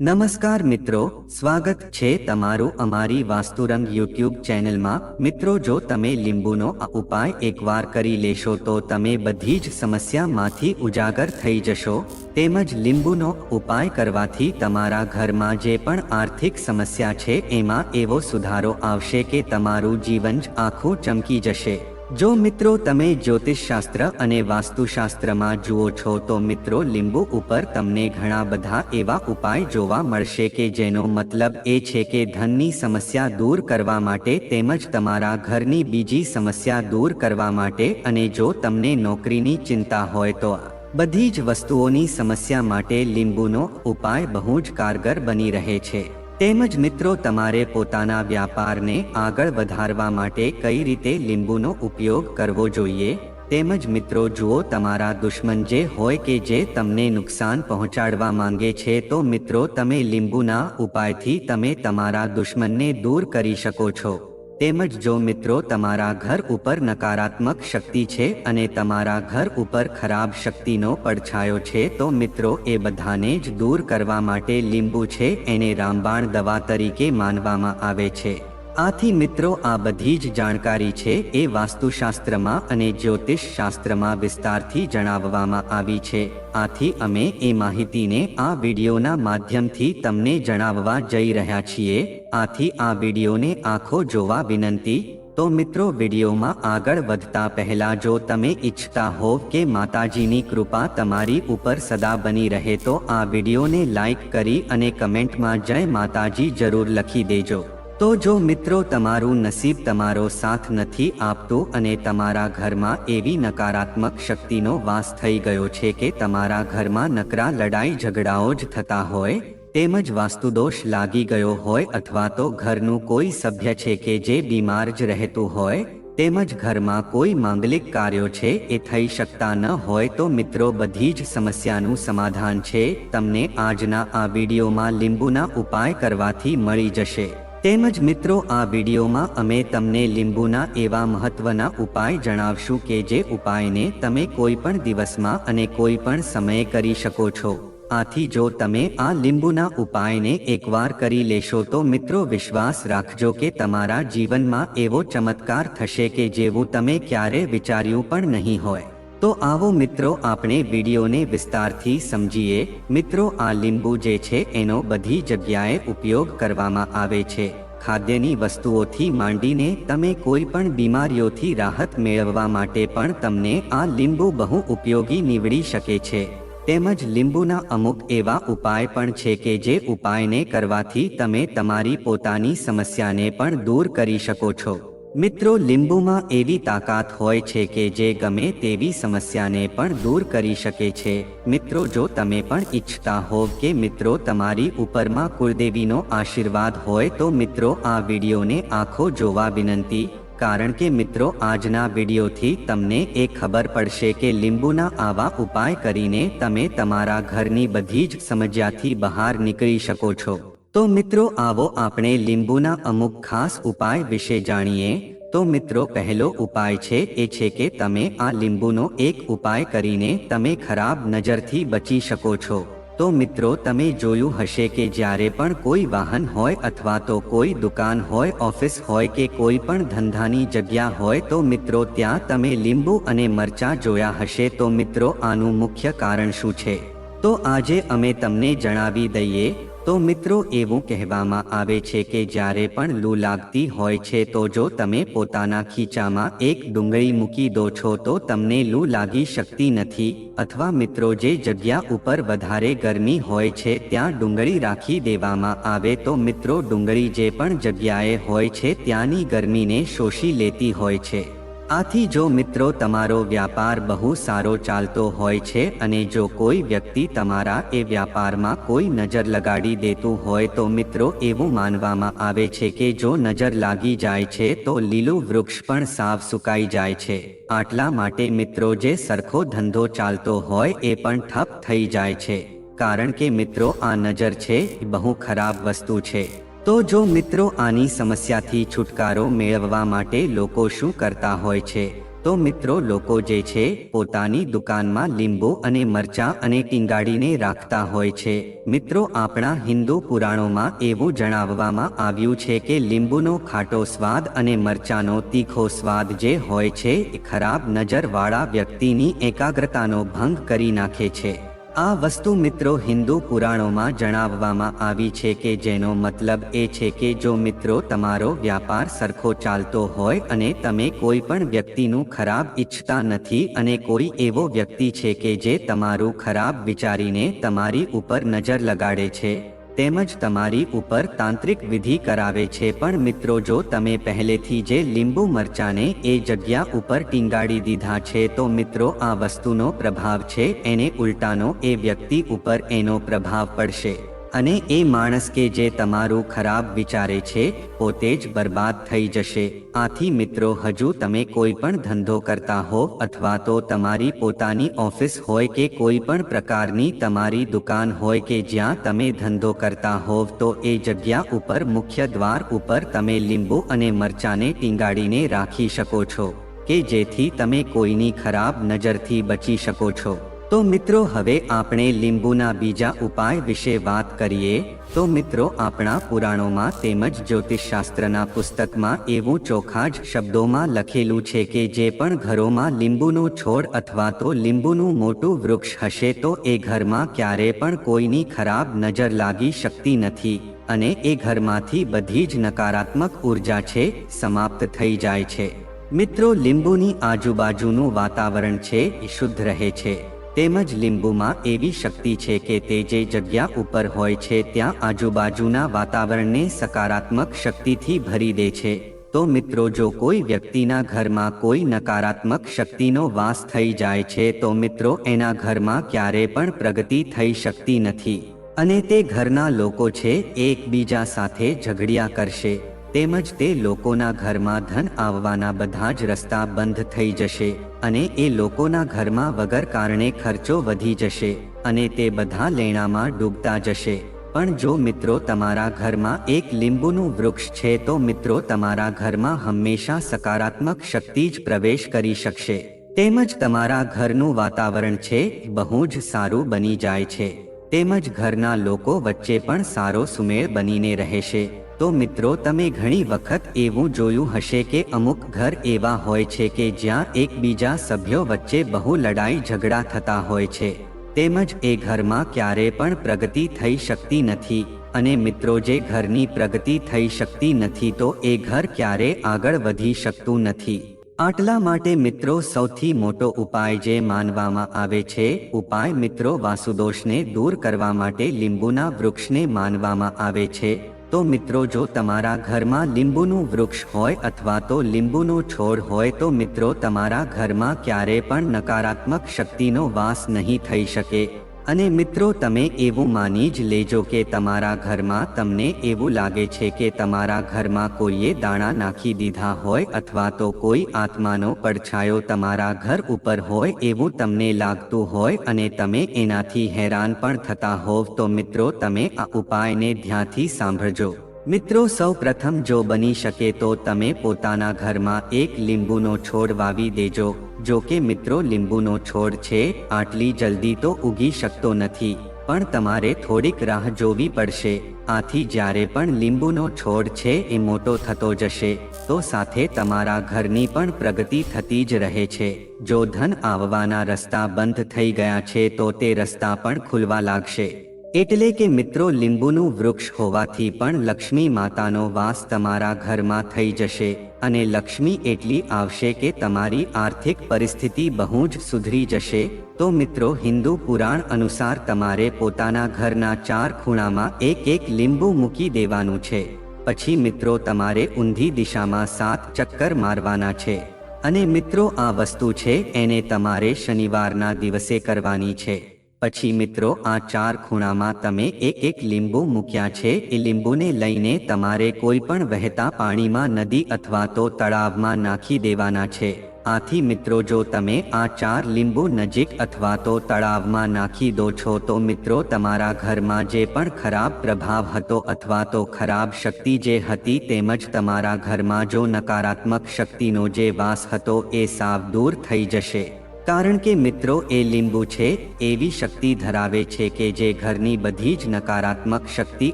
નમસ્કાર મિત્રો, સ્વાગત છે તમારું અમારી વાસ્તુરંગ યુટ્યુબ ચેનલમાં. મિત્રો, જો તમે લીંબુનો આ ઉપાય એકવાર કરી લેશો તો તમે બધી જ સમસ્યામાંથી ઉજાગર થઈ જશો. તેમજ લીંબુનો ઉપાય કરવાથી તમારા ઘરમાં જે પણ આર્થિક સમસ્યા છે, એમાં એવો સુધારો આવશે કે તમારું જીવન જ આખું ચમકી જશે. જો મિત્રો તમે જ્યોતિષશાસ્ત્ર અને વાસ્તુશાસ્ત્રમાં જુઓ છો તો મિત્રો લીંબુ ઉપર તમને ઘણા બધા એવા ઉપાય જોવા મળશે કે જેનો મતલબ એ છે કે ધનની સમસ્યા દૂર કરવા માટે તેમજ તમારા ઘરની બીજી સમસ્યા દૂર કરવા માટે અને જો તમને નોકરીની ચિંતા હોય તો બધી જ વસ્તુઓની સમસ્યા માટે લીંબુનો ઉપાય બહુ જ કારગર બની રહે છે. તેમજ મિત્રો, તમારે પોતાના વ્યાપારને આગળ વધારવા માટે કઈ રીતે લીંબુનો ઉપયોગ કરવો જોઈએ? તેમજ મિત્રો, જુઓ, તમારા દુશ્મન જે હોય કે જે તમને નુકસાન પહોંચાડવા માંગે છે, તો મિત્રો, તમે લીંબુના ઉપાયથી તમે તમારા દુશ્મનને દૂર કરી શકો છો. તેમજ જો મિત્રો તમારા ઘર ઉપર નકારાત્મક શક્તિ છે અને તમારા ઘર ઉપર ખરાબ શક્તિનો પડછાયો છે, તો મિત્રો એ બધાને જ દૂર કરવા માટે લીંબુ છે, એને રામબાણ દવા તરીકે માનવામાં આવે છે. આથી મિત્રો આ બધી જ જાણકારી છે એ વાસ્તુશાસ્ત્રમાં અને જ્યોતિષ શાસ્ત્રમાં વિસ્તારથી જણાવવામાં આવી છે. આથી અમે એ માહિતીને આ વિડીયોના માધ્યમથી તમને જણાવવા જઈ રહ્યા છીએ. આથી આ વિડીયોને આખો જોવા વિનંતી. તો મિત્રો વિડીયોમાં આગળ વધતા પહેલા જો તમે ઈચ્છતા હોવ કે માતાજીની કૃપા તમારી ઉપર સદા બની રહે તો આ વિડીયોને લાઈક કરી અને કમેન્ટમાં જય માતાજી જરૂર લખી દેજો. તો જો મિત્રો તમારું નસીબ તમારો સાથ નથી આપતું અને તમારા ઘરમાં એવી નકારાત્મક શક્તિનો વાસ થઈ ગયો છે કે તમારા ઘરમાં નકરા લડાઈ ઝઘડાઓ જ થતા હોય, તેમજ વાસ્તુદોષ લાગી ગયો હોય અથવા તો ઘરનું કોઈ સભ્ય છે કે જે બીમાર જ રહેતું હોય, તેમજ ઘરમાં કોઈ માંગલિક કાર્યો છે એ થઈ શકતા ન હોય તો મિત્રો બધી જ સમસ્યાનું સમાધાન છે, તમને આજના આ વિડીયોમાં લીંબુના ઉપાય કરવાથી મળી જશે. તેમજ મિત્રો, આ વિડીયોમાં અમે તમને લીંબુના એવા મહત્વના ઉપાય જણાવશું કે જે ઉપાયને તમે કોઈ પણ દિવસમાં અને કોઈ પણ સમયે કરી શકો છો. આથી જો તમે આ લીંબુના ઉપાયને એકવાર કરી લેશો તો મિત્રો, વિશ્વાસ રાખજો કે તમારા જીવનમાં એવો ચમત્કાર થશે કે જેવું તમે ક્યારે વિચાર્યું પણ નહીં હોય. તો આવો મિત્રો આપણે વિડીયોને વિસ્તારથી સમજીએ. મિત્રો, આ લીંબુ જે છે એનો બધી જગ્યાએ ઉપયોગ કરવામાં આવે છે. ખાદ્યની વસ્તુઓથી માંડીને તમે કોઈ પણ બીમારીઓથી રાહત મેળવવા માટે પણ તમને આ લીંબુ બહુ ઉપયોગી નીવડી શકે છે. તેમજ લીંબુના અમુક એવા ઉપાય પણ છે કે જે ઉપાયને કરવાથી તમે તમારી પોતાની સમસ્યાને પણ દૂર કરી શકો છો. મિત્રો, લીંબુમાં એવી તાકાત હોય છે કે જે ગમે તેવી સમસ્યાને પણ દૂર કરી શકે છે. મિત્રો, જો તમે પણ ઈચ્છતા હોવ કે મિત્રો તમારી ઉપરમાં કુળદેવીનો આશીર્વાદ હોય, તો મિત્રો, આ વિડીયોને આખો જોવા વિનંતી. કારણ કે મિત્રો, આજના વિડીયોથી તમને એ ખબર પડશે કે લીંબુના આવા ઉપાય કરીને તમે તમારા ઘરની બધી જ સમસ્યાથી બહાર નીકળી શકો છો. તો મિત્રો આવો આપણે લીંબુના અમુક ખાસ ઉપાય વિશે જાણીએ. તો મિત્રો પહેલો ઉપાય છે એ છે કે તમે આ લીંબુનો એક ઉપાય કરીને તમે ખરાબ નજરથી બચી શકો છો. તો મિત્રો તમે જોયું હશે કે જ્યારે પણ કોઈ વાહન હોય અથવા તો કોઈ દુકાન હોય, ઓફિસ હોય કે કોઈ પણ ધંધાની જગ્યા હોય, તો મિત્રો ત્યાં તમે લીંબુ અને મરચા જોયા હશે. તો મિત્રો આનું મુખ્ય કારણ શું છે? તો આજે અમે તમને જણાવી દઈએ તો મિત્રો એવું કહેવામાં આવે છે કે જ્યારે પણ લૂ લાગતી હોય છે તો જો તમે પોતાના ખીચામાં એક ડુંગળી મૂકી દો છો તો તમને લૂ લાગી શકતી નથી. અથવા મિત્રો જે જગ્યા ઉપર વધારે ગરમી હોય છે ત્યાં ડુંગળી રાખી દેવામાં આવે તો મિત્રો ડુંગળી જે પણ જગ્યાએ હોય છે ત્યાંની ગરમીને શોષી લેતી હોય છે. આથી જો મિત્રો તમારો વ્યાપાર બહુ સારો ચાલતો હોય છે અને જો કોઈ વ્યક્તિ તમારા એ વ્યાપારમાં કોઈ નજર લગાડી દેતું હોય તો મિત્રો એવું માનવામાં આવે છે કે જો નજર લાગી જાય છે તો લીલું વૃક્ષ પણ સાવ સુકાઈ જાય છે. આટલા માટે મિત્રો જે સરખો ધંધો ચાલતો હોય એ પણ ઠપ થઈ જાય છે. કારણ કે મિત્રો આ નજર છે, બહુ ખરાબ વસ્તુ છે. તો જો મિત્રો આની સમસ્યાથી છુટકારો મેળવવા માટે લોકો શું કરતા હોય છે, તો મિત્રો લોકો જે છે, પોતાની દુકાનમાં લીંબુ અને મરચાં અને ટીંગાડીને રાખતા હોય છે. મિત્રો આપણા હિન્દુ પુરાણોમાં એવું જણાવવામાં આવ્યું છે કે લીંબુનો ખાટો સ્વાદ અને મરચાંનો તીખો સ્વાદ જે હોય છે, એ ખરાબ નજરવાળા વ્યક્તિની એકાગ્રતાનો ભંગ કરી નાખે છે. આ વસ્તુ મિત્રો હિન્દુ પુરાણોમાં જણાવવામાં આવી છે કે જેનો મતલબ એ છે કે જો મિત્રો તમારો વ્યાપાર સરખો ચાલતો હોય અને તમે કોઈ પણ વ્યક્તિનું ખરાબ ઈચ્છતા નથી અને કોઈ એવો વ્યક્તિ છે કે જે તમારું ખરાબ વિચારીને તમારી ઉપર નજર લગાડે છે. તેમજ તમારી ઉપર તાંત્રિક વિધિ કરાવે છે. પણ મિત્રો, જો તમે પહેલેથી જે લીંબુ મરચાને એ જગ્યા ઉપર ટીંગાડી દીધા છે, તો મિત્રો, આ વસ્તુનો પ્રભાવ છે, એને ઉલટાનો એ વ્યક્તિ ઉપર એનો પ્રભાવ પડશે. અને એ માણસ કે જે તમારું ખરાબ વિચારે છે, પોતે જ બરબાદ થઈ જશે. આથી મિત્રો, હજુ તમે કોઈ પણ ધંધો કરતા હો અથવા તો તમારી પોતાની ઓફિસ હોય કે કોઈ પણ પ્રકારની તમારી દુકાન હોય કે જ્યાં તમે ધંધો કરતા હોવ, તો એ જગ્યા ઉપર, મુખ્ય દ્વાર ઉપર તમે લીંબુ અને મરચાને ટીંગાડીને રાખી શકો છો, કે જેથી તમે કોઈની ખરાબ નજરથી બચી શકો છો. તો મિત્રો, હવે આપણે લીંબુના બીજા ઉપાય વિશે વાત કરીએ. તો મિત્રો, આપણા પુરાણોમાં તેમજ જ્યોતિષશાસ્ત્રના પુસ્તકમાં એવું ચોખા જ શબ્દોમાં લખેલું છે કે જે પણ ઘરોમાં લીંબુનો છોડ અથવા તો લીંબુનું મોટું વૃક્ષ હશે તો એ ઘરમાં ક્યારે પણ કોઈની ખરાબ નજર લાગી શકતી નથી અને એ ઘરમાંથી બધી જ નકારાત્મક ઊર્જા છે, સમાપ્ત થઈ જાય છે. મિત્રો, લીંબુની આજુબાજુનું વાતાવરણ છે, એ શુદ્ધ રહે છે. તેમજ લીંબુમાં એવી શક્તિ છે કે તે જે જગ્યા ઉપર હોય છે ત્યાં આજુબાજુના વાતાવરણને સકારાત્મક શક્તિથી ભરી દે છે. તો મિત્રો, જો કોઈ વ્યક્તિના ઘરમાં કોઈ નકારાત્મક શક્તિનો વાસ થઈ જાય છે, તો મિત્રો, એના ઘરમાં ક્યારે પણ પ્રગતિ થઈ શકતી નથી. અને તે ઘરના લોકો છે, એકબીજા સાથે ઝઘડિયા કરશે. તેમજ તે લોકોના ઘરમાં ધન આવવાના બધા જ રસ્તા બંધ થઈ જશે. અને એ લોકોના ઘરમાં વગર કારણે ખર્ચો વધી જશે અને તે બધા લેણામાં ડૂબતા જશે. પણ જો મિત્રો તમારા ઘરમાં એક લીંબુનું વૃક્ષ છે તો મિત્રો તમારા ઘરમાં હંમેશા સકારાત્મક શક્તિ જ પ્રવેશ કરી શકશે. તેમજ તમારા ઘરનું વાતાવરણ છે, બહુ જ સારું બની જાય છે. તેમજ ઘરના લોકો વચ્ચે પણ સારો સુમેળ બનીને રહેશે. તો મિત્રો, તમે ઘણી વખત એવું જોયું હશે કે અમુક ઘર એવા હોય છે કે જ્યાં એકબીજા સભ્યો વચ્ચે બહુ લડાઈ ઝઘડા થતા હોય છે. તેમજ એ ઘરમાં ક્યારે પણ પ્રગતિ થઈ શકતી નથી. અને મિત્રો, જે ઘરની પ્રગતિ થઈ શકતી નથી, તો એ ઘર ક્યારે આગળ વધી શકતું નથી. આટલા માટે મિત્રો, સૌથી મોટો ઉપાય જે માનવામાં આવે છે, ઉપાય મિત્રો વાસુદોષને દૂર કરવા માટે લીંબુના વૃક્ષને માનવામાં આવે છે. તો મિત્રો જો તમારા ઘરમાં લીંબુનું વૃક્ષ હોય અથવા તો લીંબુનો છોડ હોય તો મિત્રો તમારા ઘરમાં ક્યારે પણ નકારાત્મક શક્તિનો વાસ નહીં થઈ શકે. અને મિત્રો, તમે એવું માની જ લેજો કે તમારા ઘરમાં તમને એવું લાગે છે કે તમારા ઘરમાં કોઈએ દાણા નાખી દીધા હોય અથવા તો કોઈ આત્માનો પડછાયો તમારા ઘર ઉપર હોય એવું તમને લાગતું હોય અને તમે એનાથી હેરાન પણ થતા હોવ તો મિત્રો, તમે આ ઉપાયને ધ્યાનથી સાંભળજો. મિત્રો સૌ પ્રથમ જો બની શકે તો તમે પોતાના ઘરમાં એક લીંબુનો છોડ વાવી દેજો. જો કે મિત્રો, લીંબુનો છોડ છે, આટલી જલ્દી તો ઉગી શકતો નથી. પણ તમારે થોડીક રાહ જોવી પડશે. આથી જ્યારે પણ લીંબુનો છોડ છે એ મોટો થતો જશે, તો સાથે તમારા ઘરની પણ પ્રગતિ થતી જ રહે છે. જો ધન આવવાના રસ્તા બંધ થઈ ગયા છે, તો તે રસ્તા પણ ખુલવા લાગશે. એટલે કે મિત્રો, લીંબુનું વૃક્ષ હોવાથી પણ લક્ષ્મી માતાનો વાસ તમારા ઘરમાં થઈ જશે અને લક્ષ્મી એટલી આવશે કે તમારી આર્થિક પરિસ્થિતિ બહુ જ સુધરી જશે. તો મિત્રો, હિન્દુ પુરાણ અનુસાર તમારે પોતાના ઘરના ચાર ખૂણામાં એક એક લીંબુ મૂકી દેવાનું છે. પછી મિત્રો, તમારે ઊંધી દિશામાં સાત ચક્કર મારવાના છે. અને મિત્રો, આ વસ્તુ છે, એને તમારે શનિવારના દિવસે કરવાની છે. પછી મિત્રો, આ ચાર ખૂણામાં તમે એક એક લીંબુ મૂક્યા છે. એ લીંબુને લઈને તમારે કોઈ પણ વહેતા પાણીમાં નદી અથવા તો તળાવમાં નાખી દેવાના છે. આથી મિત્રો, જો તમે આ ચાર લીંબુ નજીક અથવા તો તળાવમાં નાખી દો છો, તો મિત્રો, તમારા ઘરમાં જે પણ ખરાબ પ્રભાવ હતો અથવા તો ખરાબ શક્તિ જે હતી તેમજ તમારા ઘરમાં જો નકારાત્મક શક્તિનો જે વાસ હતો, એ સાવ દૂર થઈ જશે. કારણ કે મિત્રો, એ લીંબુ છે, એવી શક્તિ ધરાવે છે કે જે ઘરની બધી જ નકારાત્મક શક્તિ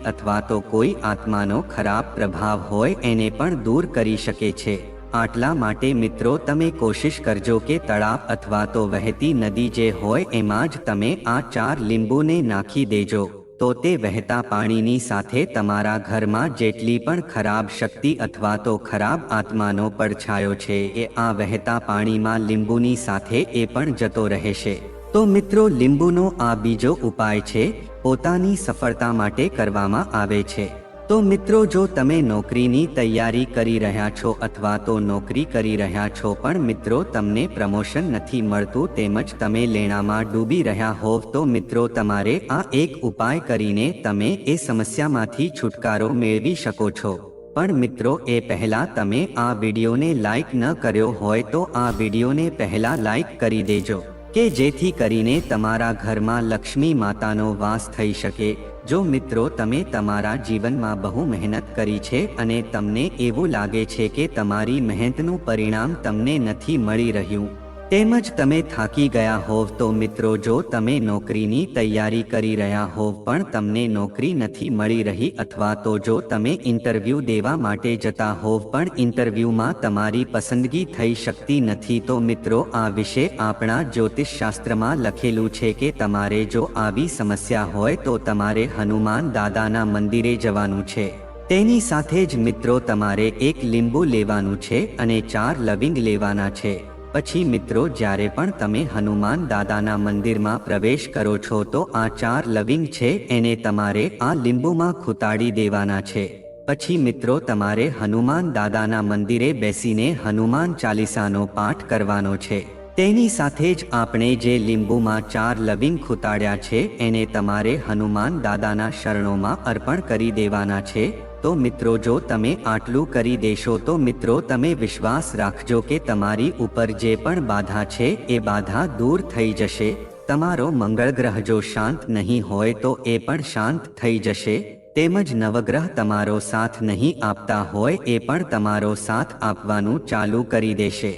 અથવા તો કોઈ આત્માનો ખરાબ પ્રભાવ હોય, એને પણ દૂર કરી શકે છે. આટલા માટે મિત્રો, તમે કોશિશ કરજો કે તળાવ અથવા તો વહેતી નદી જે હોય, એમાં જ તમે આ ચાર લીંબુને નાખી દેજો. તો તે વહેતા પાણીની સાથે તમારા ઘરમાં જેટલી પણ ખરાબ શક્તિ અથવા તો ખરાબ આત્માનો પડછાયો છે, એ આ વહેતા પાણીમાં લીંબુની સાથે એ પણ જતો રહેશે. તો મિત્રો, લીંબુનો આ બીજો ઉપાય છે, પોતાની સફળતા માટે કરવામાં આવે છે. તો મિત્રો, જો તમે નોકરીની તૈયારી કરી રહ્યા છો અથવા તો નોકરી કરી રહ્યા છો, પણ મિત્રો, તમને પ્રમોશન નથી મળતું તેમજ તમે લેણામાં ડૂબી રહ્યા હોવ, તો મિત્રો, તમારે આ એક ઉપાય કરીને તમે એ સમસ્યામાંથી છુટકારો મેળવી શકો છો. પણ મિત્રો, એ પહેલા તમે આ વિડીયોને લાઈક ન કર્યો હોય, તો આ વિડીયોને પહેલા લાઈક કરી દેજો, કે જેથી કરીને તમારા ઘરમાં લક્ષ્મી માતાનો વાસ થઈ શકે જો મિત્રો, તમે તમારા જીવનમાં બહુ મહેનત કરી છે અને તમને એવું લાગે છે કે તમારી મહેનતનું પરિણામ તમને નથી મળી રહ્યું તેમજ તમે થાકી ગયા હોવ તો મિત્રો જો તમે નોકરીની તૈયારી કરી રહ્યા હોવ પણ તમને નોકરી નથી મળી રહી અથવા તો જો તમે ઇન્ટરવ્યૂ દેવા માટે જતા હોવ પણ ઇન્ટરવ્યૂમાં તમારી પસંદગી થઈ શકતી નથી તો મિત્રો આ વિશે આપણા જ્યોતિષશાસ્ત્રમાં લખેલું છે કે તમારે જો આવી સમસ્યા હોય તો તમારે હનુમાન દાદાના મંદિરે જવાનું છે. તેની સાથે જ મિત્રો તમારે એક લીંબુ લેવાનું છે અને ચાર લવિંગ લેવાના છે. પછી મિત્રો, જ્યારે પણ તમે હનુમાન દાદાના મંદિરમાં પ્રવેશ કરો છો, તો આ ચાર લવિંગ છે, એને તમારે આ લીંબુમાં ખૂતાડી દેવાના છે. પછી મિત્રો, તમારે હનુમાન દાદાના મંદિરે બેસીને હનુમાન ચાલીસાનો પાઠ કરવાનો છે. તેની સાથે જ આપણે જે લીંબુમાં ચાર લવિંગ ખૂતાડ્યા છે, એને તમારે હનુમાન દાદાના શરણોમાં અર્પણ કરી દેવાના છે. તો મિત્રો જો તમે આટલું કરી દેશો તો મિત્રો તમે વિશ્વાસ રાખજો કે તમારી ઉપર જે પણ બાધા છે એ બાધા દૂર થઈ જશે. તમારો મંગળ ગ્રહ જો શાંત નહીં હોય તો એ પણ શાંત થઈ જશે. તેમજ નવગ્રહ તમારો સાથ નહીં આપતા હોય એ પણ તમારો સાથ આપવાનું ચાલુ કરી દેશે.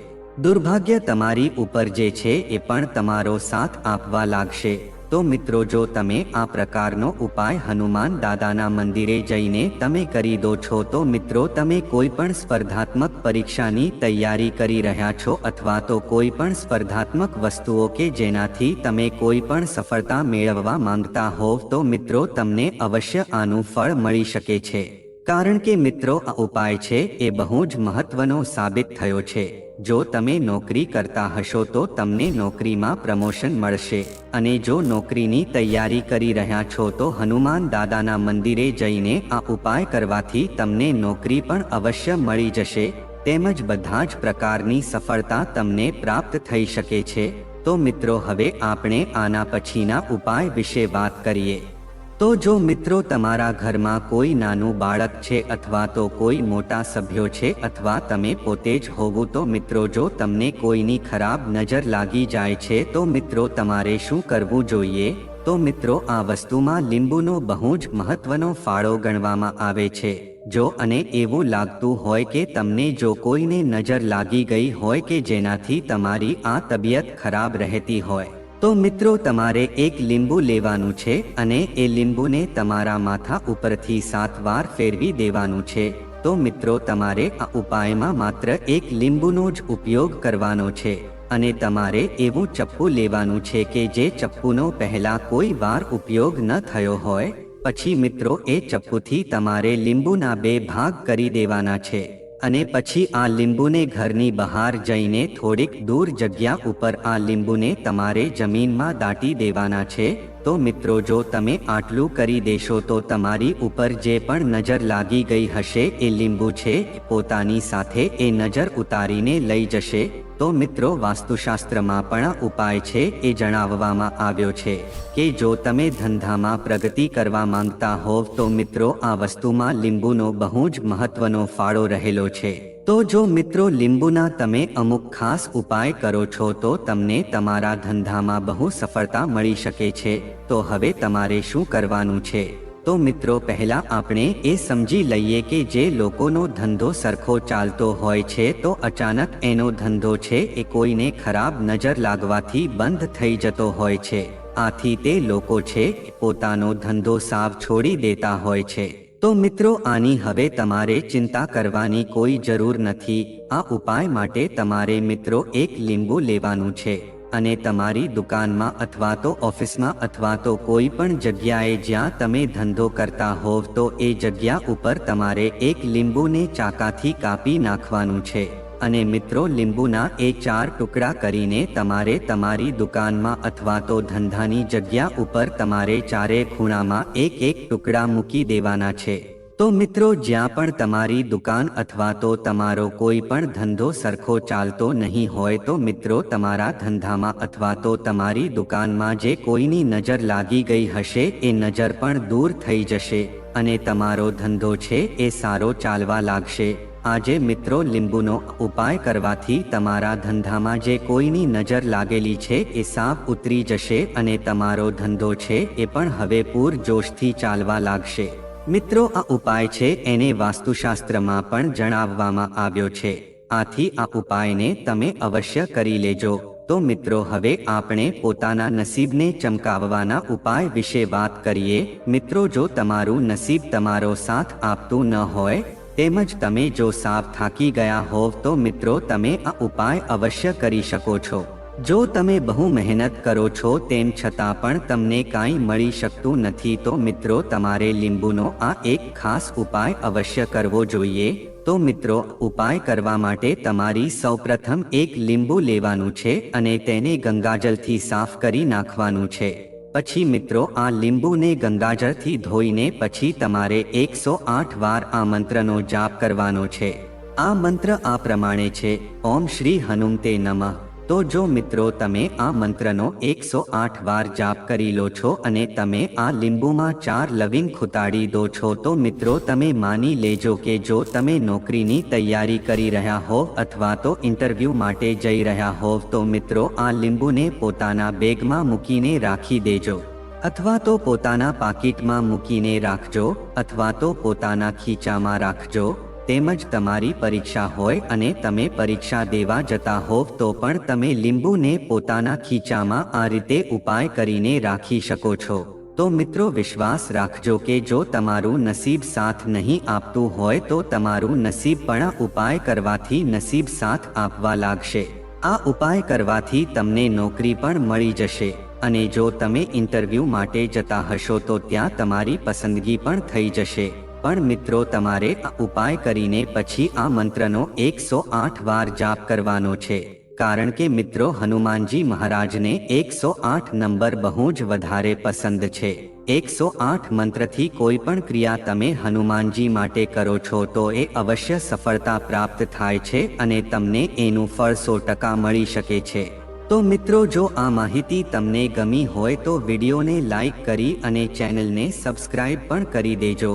દુર્ભાગ્ય તમારી ઉપર જે છે એ પણ તમારો સાથ આપવા લાગશે. તો મિત્રો જો તમે આ પ્રકારનો ઉપાય હનુમાન દાદાના મંદિરે જઈને તમે કરી દો છો તો મિત્રો તમે કોઈ પણ સ્પર્ધાત્મક પરીક્ષાની તૈયારી કરી રહ્યા છો અથવા તો કોઈ પણ સ્પર્ધાત્મક વસ્તુઓ કે જેનાથી તમે કોઈ પણ સફળતા મેળવવા માંગતા હોવ તો મિત્રો તમને અવશ્ય આનું ફળ મળી શકે છે. કારણ કે મિત્રો આ ઉપાય છે એ બહુ જ મહત્વનો સાબિત થયો છે. જો તમે નોકરી કરતા હશો તો તમને નોકરીમાં પ્રમોશન મળશે. અને જો નોકરીની તૈયારી કરી રહ્યા છો તો હનુમાન દાદાના મંદિરે જઈને આ ઉપાય કરવાથી તમને નોકરી પણ અવશ્ય મળી જશે. તેમજ બધા જ પ્રકારની સફળતા તમને પ્રાપ્ત થઈ શકે છે. તો મિત્રો, હવે આપણે આના પછીના ઉપાય વિશે વાત કરીએ. તો જો મિત્રો તમારા ઘરમાં કોઈ નાનું બાળક છે અથવા તો કોઈ મોટા સભ્યો છે અથવા તમે પોતે જ હોવું તો મિત્રો જો તમને કોઈની ખરાબ નજર લાગી જાય છે તો મિત્રો તમારે શું કરવું જોઈએ? તો મિત્રો આ વસ્તુમાં લીંબુનો બહુ જ મહત્વનો ફાળો ગણવામાં આવે છે. જો અને એવું લાગતું હોય કે તમને જો કોઈને નજર લાગી ગઈ હોય કે જેનાથી તમારી આ તબિયત ખરાબ રહેતી હોય તો મિત્રો, તમારે એક લીંબુ લેવાનું છે અને એ લીંબુને તમારા માથા ઉપરથી સાત વાર ફેરવી દેવાનું છે. તો મિત્રો, તમારે આ ઉપાયમાં માત્ર એક લીંબુનો જ ઉપયોગ કરવાનો છે અને તમારે એવું ચપ્પુ લેવાનું છે કે જે ચપ્પુનો પહેલા કોઈ વાર ઉપયોગ ન થયો હોય. પછી મિત્રો, એ ચપ્પુથી તમારે લીંબુના બે ભાગ કરી દેવાના છે. અને પછી આ લીંબુને ઘરની બહાર જઈને થોડીક દૂર જગ્યા ઉપર આ લીંબુને તમારે જમીનમાં દાટી દેવાના છે. તો મિત્રો, જો તમે આટલું કરી દેશો તો તમારી ઉપર જે પણ નજર લાગી ગઈ હશે, એ લીંબુ છે પોતાની સાથે એ નજર ઉતારીને લઈ જશે. તો મિત્રો, વાસ્તુશાસ્ત્રમાં પણ ઉપાય છે, એ જણાવવામાં આવ્યો છે કે જો તમે ધંધામાં પ્રગતિ કરવા માંગતા હોવ તો મિત્રો, આ વસ્તુમાં લીંબુનો બહુ જ મહત્વનો ફાળો રહેલો છે. તો જો મિત્રો લીંબુના તમે અમુક ખાસ ઉપાય કરો છો તો તમને તમારા ધંધામાં બહુ સફળતા મળી શકે છે. તો હવે તમારે શું કરવાનું છે? તો મિત્રો પહેલા આપણે એ સમજી લઈએ કે જે લોકોનો ધંધો સરખો ચાલતો હોય છે તો અચાનક એનો ધંધો છે એ કોઈને ખરાબ નજર લાગવાથી બંધ થઈ જતો હોય છે. આથી તે લોકો છે પોતાનો ધંધો સાવ છોડી દેતા હોય છે. તો મિત્રો આની હવે તમારે ચિંતા કરવાની કોઈ જરૂર નથી. આ ઉપાય માટે તમારે મિત્રો એક લીંબુ લેવાનું છે અને તમારી દુકાનમાં અથવા તો ઓફિસમાં અથવા તો કોઈ પણ જગ્યાએ જ્યાં તમે ધંધો કરતા હોવ તો એ જગ્યા ઉપર તમારે એક લીંબુને ચાકાથી કાપી નાખવાનું છે. અને મિત્રો, લીંબુના એ ચાર ટુકડા કરીને તમારે તમારી દુકાનમાં અથવા તો ધંધાની જગ્યા ઉપર તમારે ચારે ખૂણામાં એક એક ટુકડા મૂકી દેવાના છે. તો મિત્રો, જ્યાં પણ તમારી દુકાન અથવા તો તમારો કોઈ પણ ધંધો સરખો ચાલતો નહીં હોય તો મિત્રો, તમારા ધંધામાં અથવા તો તમારી દુકાનમાં જે કોઈની નજર લાગી ગઈ હશે, એ નજર પણ દૂર થઈ જશે અને તમારો ધંધો છે, એ સારો ચાલવા લાગશે. આજે મિત્રો લીંબુનો ઉપાય કરવાથી તમારા ધંધામાં જે કોઈની નજર લાગેલી છે એ સાફ ઉતરી જશે અને તમારો ધંધો છે એ પણ હવે પૂર જોશથી ચાલવા લાગશે. મિત્રો, આ ઉપાય છે એને વાસ્તુશાસ્ત્રમાં પણ જણાવવામાં આવ્યો છે. આથી આ ઉપાયને તમે અવશ્ય કરી લેજો. તો મિત્રો, હવે આપણે પોતાના નસીબને ચમકાવવાના ઉપાય વિશે વાત કરીએ. મિત્રો, જો તમારું નસીબ તમારો સાથ આપતું ન હોય તેમજ તમે જો સાફ થાકી ગયા હોવ તો મિત્રો તમે આ ઉપાય અવશ્ય કરી શકો છો. જો તમે બહુ મહેનત કરો છો તેમ છતાં પણ તમને કાંઈ મળી શકતું નથી તો મિત્રો તમારે લીંબુનો આ એક ખાસ ઉપાય અવશ્ય કરવો જોઈએ. તો મિત્રો, ઉપાય કરવા માટે તમારી સૌપ્રથમ એક લીંબુ લેવાનું છે અને તેને ગંગાજલથી સાફ કરી નાખવાનું છે. પછી મિત્રો આ લીંબુને ગંગાજળથી ધોઈને પછી તમારે એકસો આઠ વાર આ મંત્રનો જાપ કરવાનો છે. આ મંત્ર આ પ્રમાણે છે. ઓમ શ્રી હનુમતે નમઃ. તો જો મિત્રો તમે આ મંત્રનો એકસો આઠ વાર જાપ કરી લો છો અને તમે આ લીંબુમાં ચાર લવિંગ ખૂતાડી દો છો, તો મિત્રો તમે માની લેજો કે જો તમે નોકરીની તૈયારી કરી રહ્યા હોવ અથવા તો ઇન્ટરવ્યૂ માટે જઈ રહ્યા હોવ તો મિત્રો આ લીંબુને પોતાના બેગમાં મૂકીને રાખી દેજો. અથવા તો પોતાના પાકીટમાં મૂકીને રાખજો, અથવા તો પોતાના ખીચામાં રાખજો. તેમજ તમારી પરીક્ષા હોય અને તમે પરીક્ષા દેવા જતા હોવ તો પણ તમે લીંબુને પોતાના ખીચામાં આ રીતે ઉપાય કરીને રાખી શકો છો. તો મિત્રો વિશ્વાસ રાખજો કે જો તમારું નસીબ સાથ નહીં આપતું હોય તો તમારું નસીબ પણ ઉપાય કરવાથી નસીબ સાથ આપવા લાગશે. આ ઉપાય કરવાથી તમને નોકરી પણ મળી જશે. અને જો તમે ઇન્ટરવ્યૂ માટે જતા હશો તો ત્યાં તમારી પસંદગી પણ થઈ જશે. પણ મિત્રો તમારે આ ઉપાય કરીને પછી આ મંત્રનો એકસો આઠ વાર જાપ કરવાનો છે. કારણ કે મિત્રો હનુમાનજી મહારાજને એકસો આઠ નંબર બહુ જ વધારે પસંદ છે. એકસો આઠ મંત્રથી કોઈ પણ ક્રિયા તમે હનુમાનજી માટે કરો છો તો એ અવશ્ય સફળતા પ્રાપ્ત થાય છે અને તમને એનું ફળ સો ટકા મળી શકે છે. તો મિત્રો જો આ માહિતી તમને ગમી હોય તો વિડીયોને લાઈક કરી અને ચેનલને સબસ્ક્રાઇબ પણ કરી દેજો.